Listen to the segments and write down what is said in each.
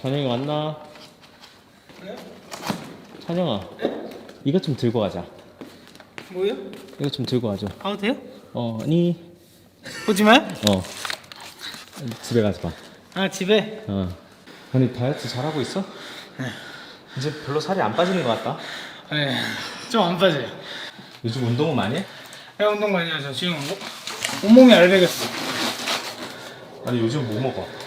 찬영이 왔나? 찬영아 이것 좀 들고 가자 뭐요? 이거 좀 들고 가줘 가도 돼요? 어 아니 보지 마요. 어 집에 가서 봐아 집에. 어. 아니 다이어트 잘하고 있어? 이제 별로 살이 안 빠지는 것 같다 네. 좀안 빠져요. 요즘 운동은 많이 해? 해 운동 많이 하죠. 지금 뭐, 온몸이 알배겼어. 아니 요즘 뭐 먹어?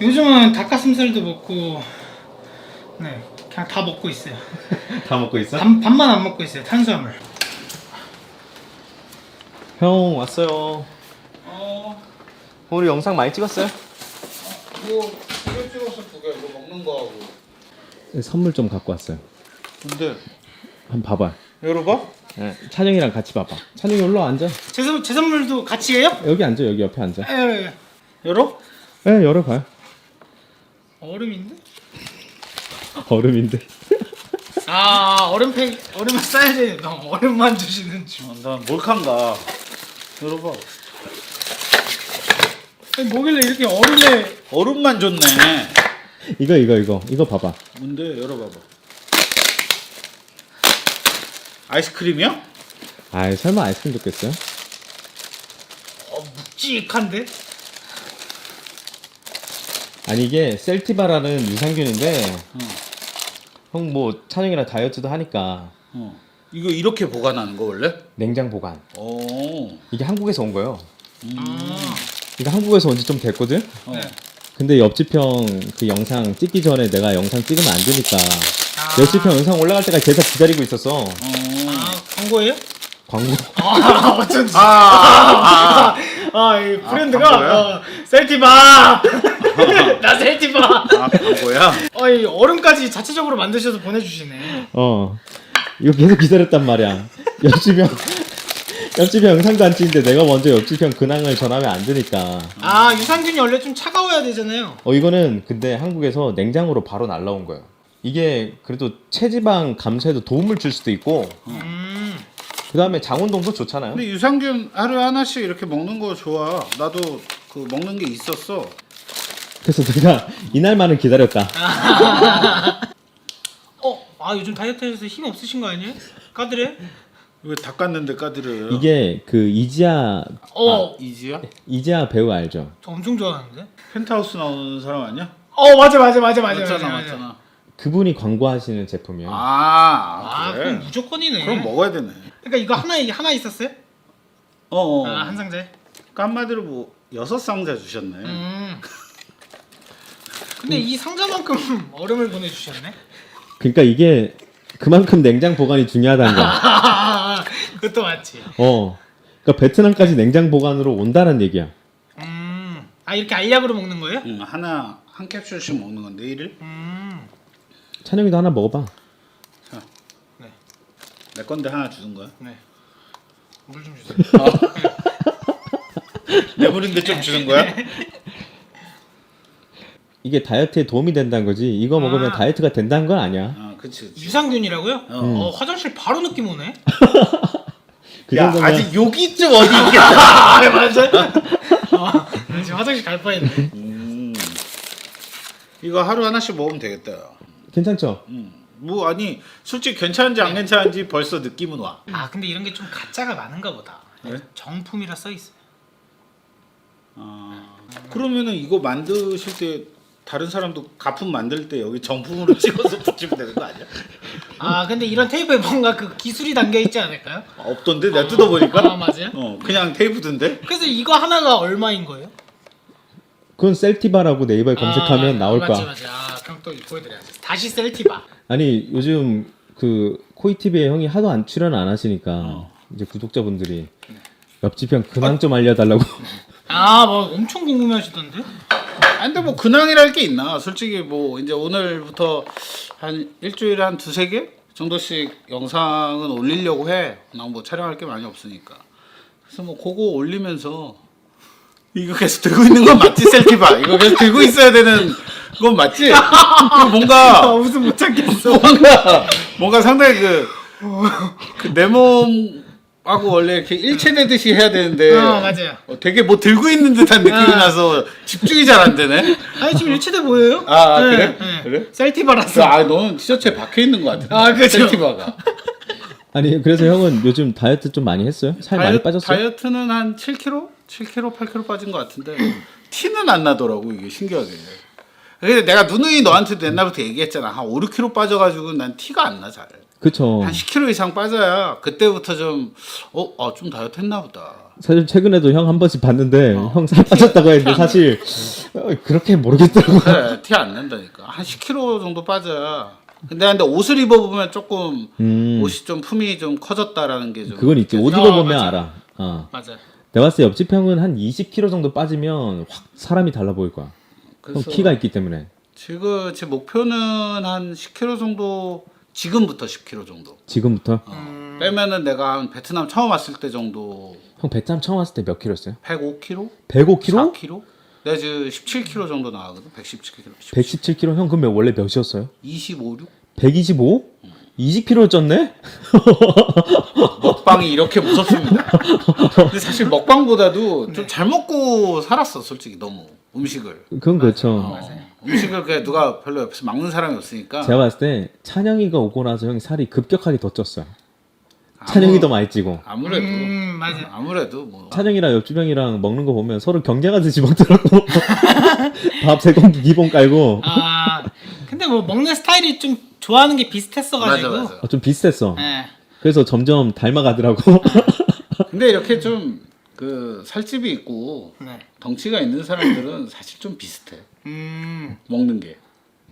요즘은 닭가슴살도 먹고, 네, 그냥 다 먹고 있어요. 다 먹고 있어? 밥, 밥만 안 먹고 있어요. 탄수화물. 형 왔어요 어, 오늘 영상 많이 찍었어요? 이거 두개 찍었어 두 개. 이거 먹는 거하고. 선물 좀 갖고 왔어요 근데 한 번 봐봐 열어봐. 네, 찬영이랑 같이 봐봐 찬영이 올라 앉아 제, 선- 제 선물도 같이 해요? 여기 앉아 여기 옆에 앉아 에, 에, 열어? 네 열어봐요 얼음인데? 얼음인데 아, 얼음팩, 얼음을 싸야 되니까 얼음만 주시는 줄. 어, 난 몰칸가. 열어봐. 아니, 뭐길래 이렇게 얼음에 얼음만 줬네. 이거 이거 이거 이거 봐봐 뭔데? 열어봐봐. 아이스크림이야? 아 설마 아이스크림 좋겠어요? 어, 묵직한데? 아니 이게 셀티바라는 유산균인데 어. 형 뭐 찬영이랑 다이어트도 하니까 어. 이거 이렇게 보관하는 거 원래? 냉장 보관 오. 이게 한국에서 온 거예요 아, 이거 한국에서 온 지 좀 됐거든? 어. 네. 근데 옆집 형 그 영상 찍기 전에 내가 영상 찍으면 안 되니까 아. 옆집 형 영상 올라갈 때까지 계속 기다리고 있었어 어. 아, 광고예요? 광고 아, 어쩐지. 아, 아, 아, 이? 브랜드가 어, 셀티바. 나 셀티바. 아, 그거야? 어, 이 얼음까지 자체적으로 만드셔서 보내주시네. 어 이거 계속 기다렸단 말이야 옆집 형 옆집 형 영상도 안 찍는데 내가 먼저 옆집 형 근황을 전하면 안 되니까 아, 유산균이 원래 좀 차가워야 되잖아요. 어 이거는 근데 한국에서 냉장으로 바로 날라온 거예요. 이게 그래도 체지방 감소에도 도움을 줄 수도 있고 음, 그 다음에 장운동도 좋잖아요. 근데 유산균 하루에 하나씩 이렇게 먹는 거 좋아. 나도 그 먹는 게 있었어. 그래서 내가 이날만은 기다렸다. 어, 아 요즘 다이어트해서 힘 없으신 거 아니에요? 까드래? 왜 닦았는데 까드려요? 이게 그 이지아 어, 이지야? 이지아 배우 알죠? 저 엄청 좋아하는데. 펜트하우스 나오는 사람 아니야? 어, 맞아, 맞아, 맞아, 맞아, 맞잖아, 맞아, 맞아. 맞잖아. 그분이 광고하시는 제품이에요. 아, 아, 그래? 그럼 무조건이네. 그럼 먹어야 되네. 그러니까 이거 하나 하나 있었어요? 어, 어. 아, 한 상자에. 그러니까 한마디로 뭐 여섯 상자 주셨네. 음. 근데 이 상자만큼 얼음을 보내주셨네. 그러니까 이게 그만큼 냉장 보관이 중요하다는 거야. 그것도 맞지. 어. 그러니까 베트남까지 냉장 보관으로 온다는 얘기야. 음. 아 이렇게 알약으로 먹는 거예요? 응, 하나 한 캡슐씩 먹는 건데 일일. 음. 찬영이도 하나 먹어봐. 네. 내 건데 하나 주는 거야. 네. 물 좀 주세요. 내 물인데 좀 주는 거야? 이게 다이어트에 도움이 된다는 거지. 이거 먹으면 아. 다이어트가 된다는 건 아니야. 아, 그치, 그치. 유산균이라고요? 어. 어, 화장실 바로 느낌 오네. 그 야, 정도면 아직 여기 좀 어디 있겠다. 아 맞아. 어, 나 지금 화장실 갈 뻔했네. 음. 이거 하루 하나씩 먹으면 되겠다. 괜찮죠? 음. 뭐 아니 솔직히 괜찮은지 안 괜찮은지 벌써 느낌은 와. 아 근데 이런 게 좀 가짜가 많은가 보다. 왜? 정품이라 써 있어. 아, 그러면은 이거 만드실 때 다른 사람도 가품 만들 때 여기 정품으로 찍어서 붙이면 되는 거 아니야? 아 근데 이런 테이프에 뭔가 그 기술이 담겨 있지 않을까요? 없던데 내가 뜯어보니까. 아 맞아요. 어 그냥 테이프던데. 그래서 이거 하나가 얼마인 거예요? 그건 셀티바라고 네이버에 검색하면 아, 나올 맞지, 거야. 맞지. 아 그럼 또 보여드려야지. 다시 셀티바. 아니 요즘 그 코이티비에 형이 하도 안 출연 안 하시니까 어. 이제 구독자분들이 옆집 형 근황 좀 알려달라고. 아 뭐 엄청 궁금해하시던데? 아 근데 뭐 근황이랄 게 있나? 솔직히 뭐 이제 오늘부터 한 일주일에 한 두세 개 정도씩 영상은 올리려고 해. 난뭐 촬영할 게 많이 없으니까. 그래서 뭐 그거 올리면서 이거 계속 들고 있는 건 맞지 셀티바? 이거 계속 들고 있어야 되는 건 맞지? 아 뭔가 무슨 못 참겠어. 뭔가 뭔가 상당히 그 내 몸 하고 원래 이렇게 일체되듯이 해야 되는데 어, 맞아요. 어, 되게 뭐 들고 있는 듯한 느낌이 아. 나서 집중이 잘 안 되네. 아니 지금 일치돼 보여요? 아, 그래? 그래? 셀티바라서. 아, 너는 티셔츠에 박혀 있는 것 같아. 아, 그죠. 셀티바가. 아니 그래서 형은 요즘 다이어트 좀 많이 했어요? 살 많이 빠졌어요? 다이어트는 한 7kg? 7kg, 8kg 빠진 것 같은데 티는 안 나더라고 이게 신기하게. 근데 내가 누누이 너한테도 옛날부터 얘기했잖아. 한 5, 6kg 빠져가지고 난 티가 안 나 잘. 그쵸. 한 10kg 이상 빠져야 그때부터 좀 어, 아, 좀 다이어트 했나 보다. 사실 최근에도 형 한 번씩 봤는데 어. 형살 빠졌다고 했는데 사실 어, 그렇게 모르겠더라고. 그래, 티 안 난다니까. 한 10kg 정도 빠져야. 근데 근데 옷을 입어보면 조금 음, 옷이 좀 품이 좀 커졌다라는 게 좀. 그건 있지. 옷 어, 입어보면 맞아. 알아. 어. 맞아요. 내가 봤을 때 옆집 형은 한 20kg 정도 빠지면 확 사람이 달라 보일 거야. 형 그래서 키가 있기 때문에. 지금 제 목표는 한 10kg 정도. 지금부터 10kg 정도. 지금부터 어, 빼면은 내가 한 베트남 처음 왔을 때 정도 형 베트남 처음 왔을 때 몇 킬로였어요? 105kg? 105kg? 4kg? 내가 지금 17kg 정도 나가거든. 117kg. 117kg? 형 그럼 원래 몇이었어요? 25, 6? 125? 20kg 쪘네? 먹방이 이렇게 무섭습니다. 근데 사실 먹방보다도 좀 잘 먹고 살았어, 솔직히 너무 음식을. 그건 그렇죠. 어, 음식을 그냥 누가 별로 옆에서 막는 사람이 없으니까. 제가 봤을 때 찬영이가 오고 나서 형이 살이 급격하게 더 쪘어요. 찬영이 더 많이 찌고. 아무래도 음 맞아요. 아무래도 뭐 찬영이랑 옆집 형이랑 먹는 거 보면 서로 경쟁하듯이 먹더라고. 밥 세 공기 기본 깔고. 아 근데 뭐 먹는 스타일이 좀 좋아하는 게 비슷했어가지고. 맞아 맞아. 어, 좀 비슷했어. 네. 그래서 점점 닮아가더라고. 근데 이렇게 좀 그 살집이 있고 네. 덩치가 있는 사람들은 사실 좀 비슷해 음 먹는 게.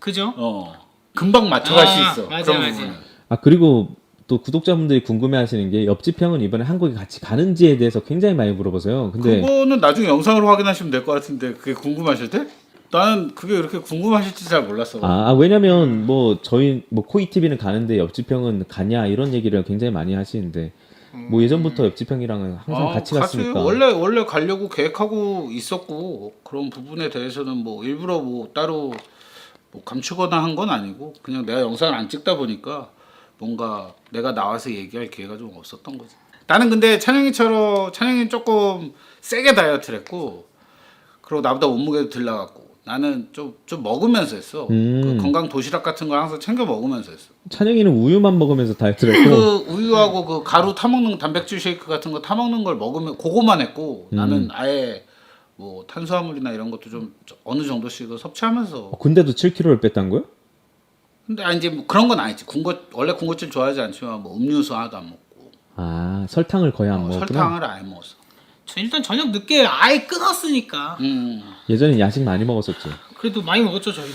그죠? 어 금방 맞춰갈 아, 수 있어. 맞아, 그런 맞아. 부분은. 아 그리고 또 구독자분들이 궁금해하시는 게 옆집 형은 이번에 한국에 같이 가는지에 대해서 굉장히 많이 물어보세요. 근데 그거는 나중에 영상으로 확인하시면 될 것 같은데 그게 궁금하실 때? 나는 그게 그렇게 궁금하실지 잘 몰랐어. 아, 아, 왜냐면 뭐 저희 뭐 코이 TV는 가는데 옆집 형은 가냐 이런 얘기를 굉장히 많이 하시는데 뭐 예전부터 옆집 형이랑은 항상 아, 같이 갔으니까. 원래 원래 가려고 계획하고 있었고 그런 부분에 대해서는 뭐 일부러 뭐 따로 뭐 감추거나 한 건 아니고 그냥 내가 영상을 안 찍다 보니까 뭔가 내가 나와서 얘기할 기회가 좀 없었던 거지. 나는 근데 찬영이처럼 찬영이 조금 세게 다이어트를 했고 그리고 나보다 몸무게도 덜 나갔고 나는 좀 좀 먹으면서 했어. 음. 그 건강 도시락 같은 걸 항상 챙겨 먹으면서 했어. 찬영이는 우유만 먹으면서 다이어트를 했고 그 우유하고 그 가루 타 먹는 단백질 쉐이크 같은 거 타 먹는 걸 먹으면 그거만 했고 음. 나는 아예 뭐 탄수화물이나 이런 것도 좀 어느 정도씩은 섭취하면서 어, 근데도 7kg를 뺐단 거예요? 근데 아 이제 뭐 그런 건 아니지 군것 원래 군것질 좋아하지 않지만 뭐 음료수 하나도 안 먹고 아 설탕을 거의 안 어, 먹었구나. 설탕을 아예 먹었어. 저 일단 저녁 늦게 아예 끊었으니까 음 예전에 야식 많이 먹었었지. 그래도 많이 먹었죠 저희는.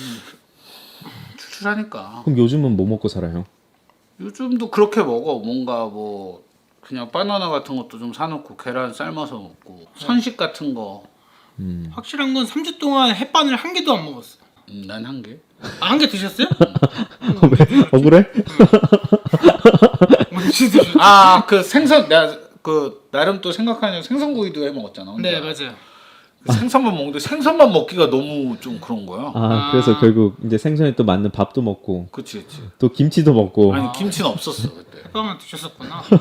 출출하니까 그럼 요즘은 뭐 먹고 살아요? 요즘도 그렇게 먹어 뭔가 뭐 그냥 바나나 같은 것도 좀 사놓고 계란 삶아서 먹고 선식 같은 거. 음. 확실한 건 3주 동안 햇반을 한 개도 안 먹었어. 음, 난한 개. 아, 한 개 드셨어요? 왜 억울해? 언제 드셨어요? 아그 생선 내가 그 나름 또 생각하면 생선구이도 해 먹었잖아. 혼자. 네 맞아요. 그 생선만 먹는데 생선만 먹기가 너무 좀 그런 거야. 아 그래서 결국 이제 생선에 또 맞는 밥도 먹고 그치 그치. 또 김치도 먹고 아니 김치는 없었어 그때. 햇반만 드셨었구나.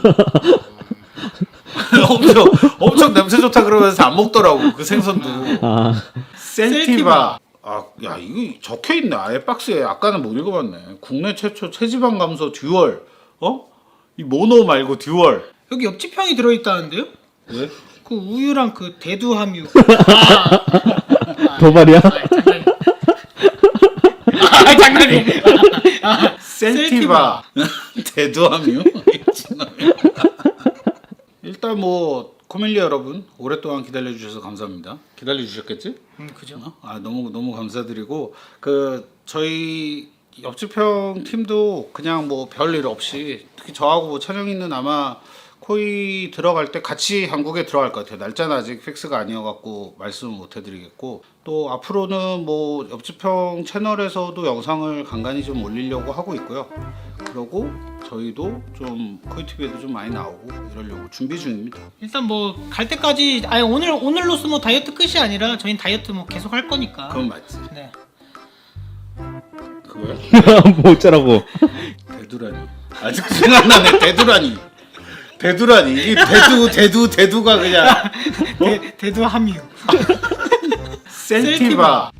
엄청 엄청 냄새 좋다 그러면서 안 먹더라고 그 생선도. 아 셀티바. 아, 야 이거 적혀 있네 아예 박스에 아까는 못 읽어봤네. 국내 최초 체지방 감소 듀얼. 어? 이 모노 말고 듀얼. 여기 옆집 형이 들어있다는데요? 왜? 그 우유랑 그 대두함유. 도발이야? 아 장난이. 셀티바 대두함유 일단 뭐 코밀리 여러분 오랫동안 기다려 주셔서 감사합니다 기다려 주셨겠지? 음 그죠. 어? 아 너무 너무 감사드리고 그 저희 옆집 형 팀도 그냥 뭐 별일 없이 특히 저하고 뭐 찬영이는 아마 코이 들어갈 때 같이 한국에 들어갈 것 같아요. 날짜는 아직 픽스가 아니어갖고 말씀을 못 해드리겠고 또 앞으로는 뭐 옆집 형 채널에서도 영상을 간간히 좀 올리려고 하고 있고요. 그러고 저희도 좀 코이 TV에도 좀 많이 나오고 이러려고 준비 중입니다. 일단 뭐 갈 때까지 아니 오늘 오늘로서 뭐 다이어트 끝이 아니라 저희는 다이어트 뭐 계속 할 거니까. 그건 맞지. 네. 그거야? 뭐 어쩌라고 대두라니. 아직 생각나네 대두라니. 대두라니. 이 대두 대두 대두가 그냥. 대, 대두 함유. 셀티바